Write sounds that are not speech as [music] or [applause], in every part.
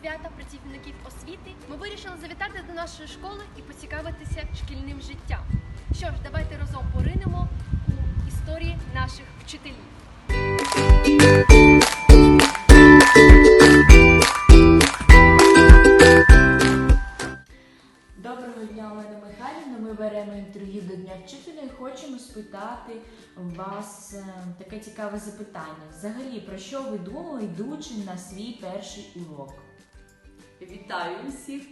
працівників освіти, ми вирішили завітати до нашої школи і поцікавитися шкільним життям. Що ж, давайте разом поринемо у історії наших вчителів. Доброго дня, Олена Михайлівна. Ми беремо інтерв'ю до Дня вчителя і хочемо спитати вас е, таке цікаве запитання. Взагалі, про що ви думали, йдучи на свій перший урок? Вітаю всіх!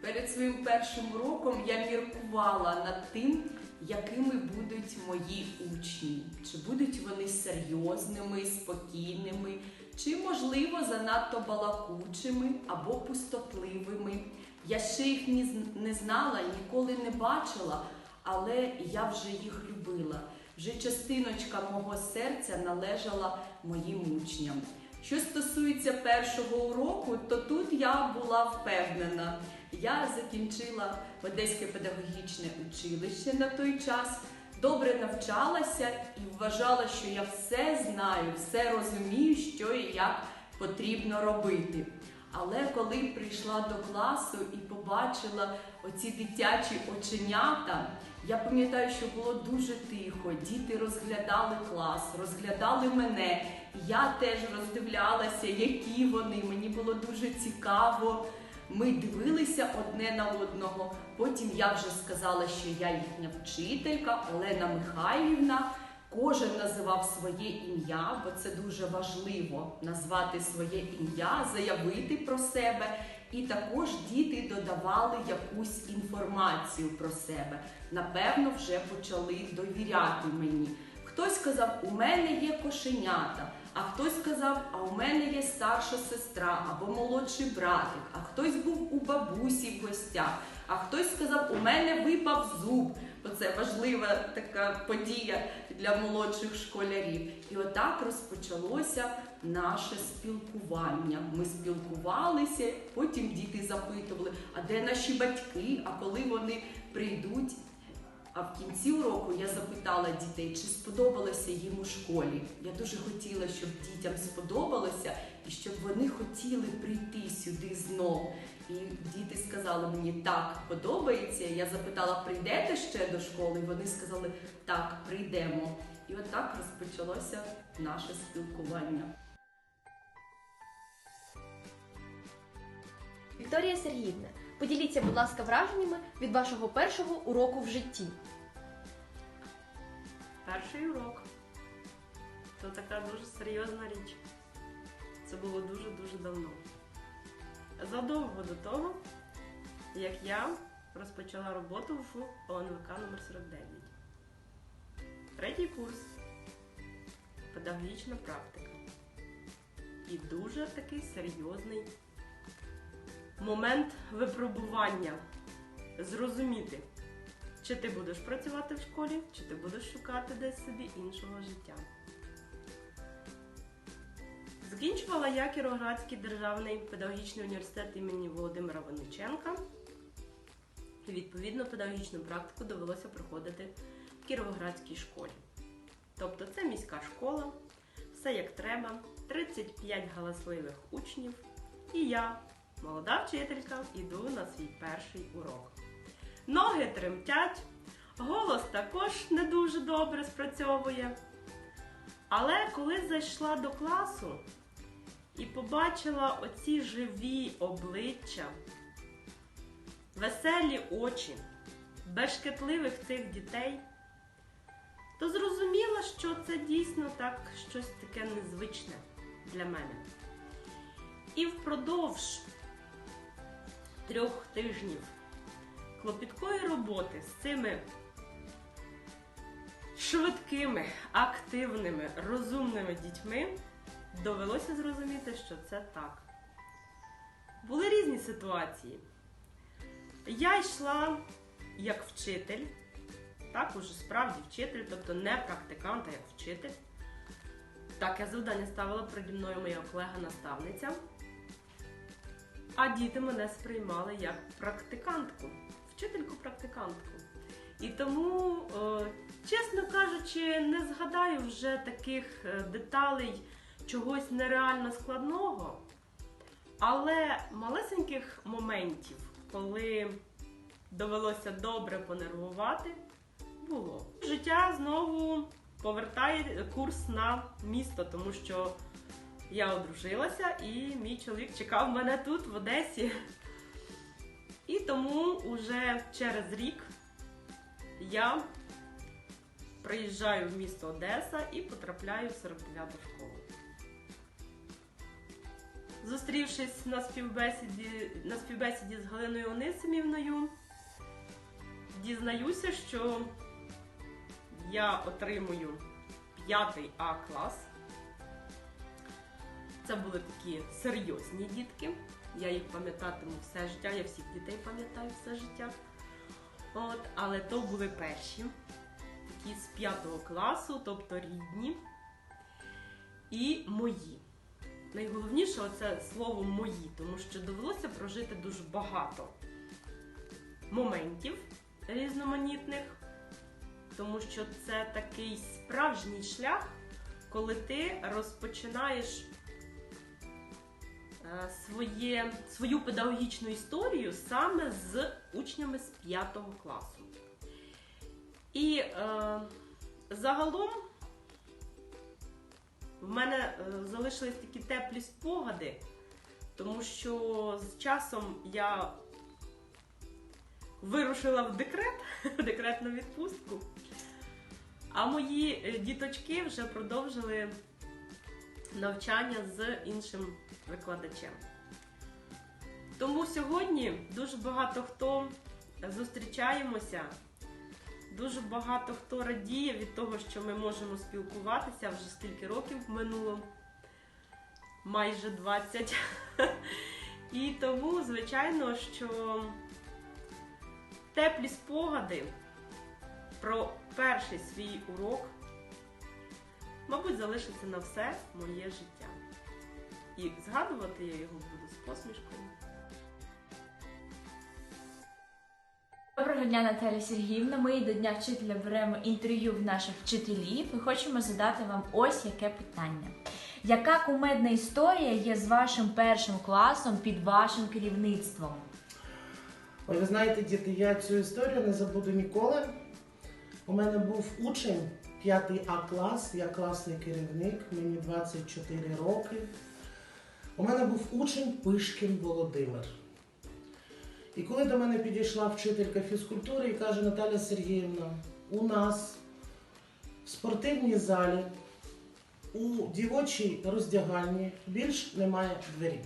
Перед своїм першим уроком я міркувала над тим, якими будуть мої учні. Чи будуть вони серйозними, спокійними, чи, можливо, занадто балакучими або пустотливими. Я ще їх не знала, ніколи не бачила, але я вже їх любила. Вже частиночка мого серця належала моїм учням. Що стосується першого уроку, то я була впевнена. Я закінчила Одеське педагогічне училище на той час, добре навчалася і вважала, що я все знаю, все розумію, що і як потрібно робити. Але коли прийшла до класу і побачила оці дитячі оченята, я пам'ятаю, що було дуже тихо. Діти розглядали клас, розглядали мене. Я теж роздивлялася, які вони. Мені було дуже цікаво. Ми дивилися одне на одного. Потім я вже сказала, що я їхня вчителька Олена Михайлівна. Кожен називав своє ім'я, бо це дуже важливо назвати своє ім'я, заявити про себе. І також діти додавали якусь інформацію про себе. Напевно, вже почали довіряти мені. Хтось сказав, у мене є кошенята, а хтось сказав, а у мене є старша сестра або молодший братик, а хтось був у бабусі в гостях, а хтось сказав, у мене випав зуб. Бо це важлива така подія для молодших школярів. І отак розпочалося наше спілкування. Ми спілкувалися, потім діти запитували, а де наші батьки, а коли вони прийдуть. А в кінці уроку я запитала дітей, чи сподобалося їм у школі. Я дуже хотіла, щоб дітям сподобалося і щоб вони хотіли прийти сюди знов. І діти сказали мені, так, подобається. Я запитала, прийдете ще до школи? Вони сказали, так, прийдемо. І отак розпочалося наше спілкування. Вікторія Сергіївна, поділіться, будь ласка, враженнями від вашого першого уроку в житті. Перший урок. То така дуже серйозна річ. Це було дуже-дуже давно. Задовго до того, як я розпочала роботу в ОНВК номер 49 Третій курс. Педагогічна практика. І дуже такий серйозний момент випробування. Зрозуміти, чи ти будеш працювати в школі, чи ти будеш шукати десь собі іншого життя. Закінчувала я Кіровоградський державний педагогічний університет імені Володимира Винниченка. І відповідно педагогічну практику довелося проходити в Кіровоградській школі. Тобто це міська школа, все як треба, 35 галасливих учнів, і я, молода вчителька, іду на свій перший урок. Ноги тремтять, голос також не дуже добре спрацьовує. Але коли зайшла до класу і побачила оці живі обличчя, веселі очі, безшкетливих цих дітей, то зрозуміла, що це дійсно так щось таке незвичне для мене. І впродовж трьох тижнів клопіткої роботи з цими швидкими, активними, розумними дітьми довелося зрозуміти, що це так. Були різні ситуації. Я йшла як вчитель, так, уже справді вчитель, тобто не практикант, а як вчитель. Таке завдання ставила переді мною моя колега-наставниця. А діти мене сприймали як практикантку, вчительку-практикантку. І тому, е, чесно кажучи, не згадаю вже таких е, деталей чогось нереально складного. Але малесеньких моментів, коли довелося добре понервувати, було. Життя знову повертає курс на місто, тому що я одружилася і мій чоловік чекав мене тут, в Одесі. І тому уже через рік я приїжджаю в місто Одеса і потрапляю в 49-ту школу. Зустрівшись на співбесіді, на співбесіді з Галиною Онисимівною, дізнаюся, що я отримую п'ятий А клас. Це були такі серйозні дітки. Я їх пам'ятатиму все життя, я всіх дітей пам'ятаю все життя. От, але то були перші, такі з п'ятого класу, тобто рідні і мої. Найголовніше це слово мої, тому що довелося прожити дуже багато моментів різноманітних, тому що це такий справжній шлях, коли ти розпочинаєш своє, свою педагогічну історію саме з учнями з 5 класу. І е, загалом в мене е, залишились такі теплі спогади, тому що з часом я вирушила в декрет, [laughs] в декретну відпустку. А мої е, діточки вже продовжили навчання з іншим викладачем. Тому сьогодні дуже багато хто зустрічаємося, дуже багато хто радіє від того, що ми можемо спілкуватися вже скільки років минуло, майже 20. І тому, звичайно, що теплі спогади про перший свій урок, мабуть, залишаться на все моє життя. І згадувати я його буду з посмішкою. Доброго дня, Наталя Сергіївна. Ми до Дня вчителя беремо інтерв'ю в наших вчителів і хочемо задати вам ось яке питання. Яка кумедна історія є з вашим першим класом під вашим керівництвом? Ой, ви знаєте, діти, я цю історію не забуду ніколи. У мене був учень 5 А клас, я класний керівник, мені 24 роки. У мене був учень Пишкін Володимир. І коли до мене підійшла вчителька фізкультури і каже Наталя Сергіївна, у нас в спортивній залі у дівочій роздягальні більш немає двері.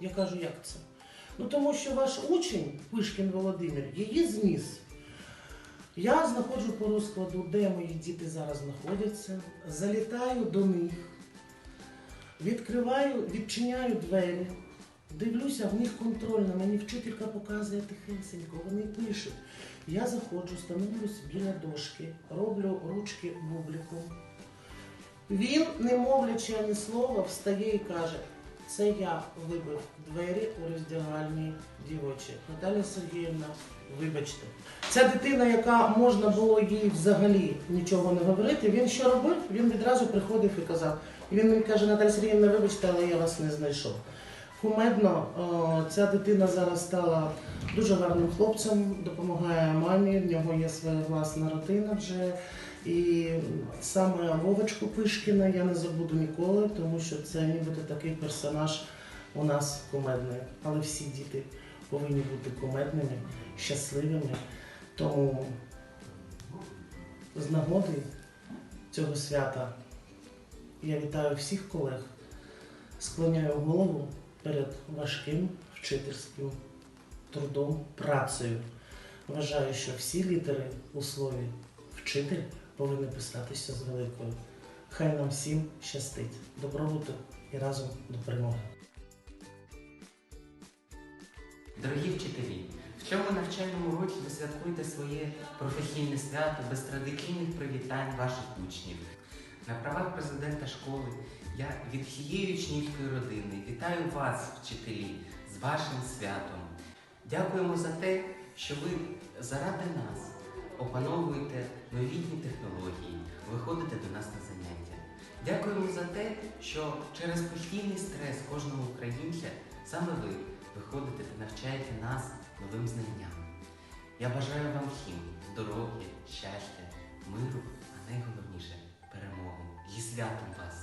Я кажу, як це? Ну тому що ваш учень, Пишкін Володимир, її зніс. Я знаходжу по розкладу, де мої діти зараз знаходяться, залітаю до них, відкриваю, відчиняю двері, дивлюся, в них контрольна, мені вчителька показує тихесенько, вони пишуть. Я заходжу, становлюсь біля дошки, роблю ручки бубликом. Він, не мовлячи ані слова, встає і каже: це я вибив двері у роздягальні дівочі. Наталя Сергіївна, вибачте. Ця дитина, яка можна було їй взагалі нічого не говорити, він що робив? Він відразу приходив і казав. І він мені каже, Наталя Сергіївна, вибачте, але я вас не знайшов. Кумедно, ця дитина зараз стала дуже гарним хлопцем, допомагає мамі, в нього є своя власна родина вже. І саме Вовочку Пишкіна я не забуду ніколи, тому що це нібито такий персонаж у нас кумедний. Але всі діти повинні бути кумедними, щасливими. Тому з нагоди цього свята я вітаю всіх колег, склоняю голову перед важким вчительським трудом, працею. Вважаю, що всі літери у слові вчитель повинні писатися з великою. Хай нам всім щастить. Добробуту і разом до перемоги. Дорогі вчителі, в цьому навчальному році ви святкуєте своє професійне свято без традиційних привітань ваших учнів. На правах президента школи я від всієї учнівської родини вітаю вас, вчителі, з вашим святом. Дякуємо за те, що ви заради нас опановуєте новітні технології, виходите до нас на заняття. Дякуємо за те, що через постійний стрес кожного українця Саме ви виходите та навчаєте нас новим знанням. Я бажаю вам всім здоров'я, щастя, миру, а найголовніше перемоги. Зі святом вас!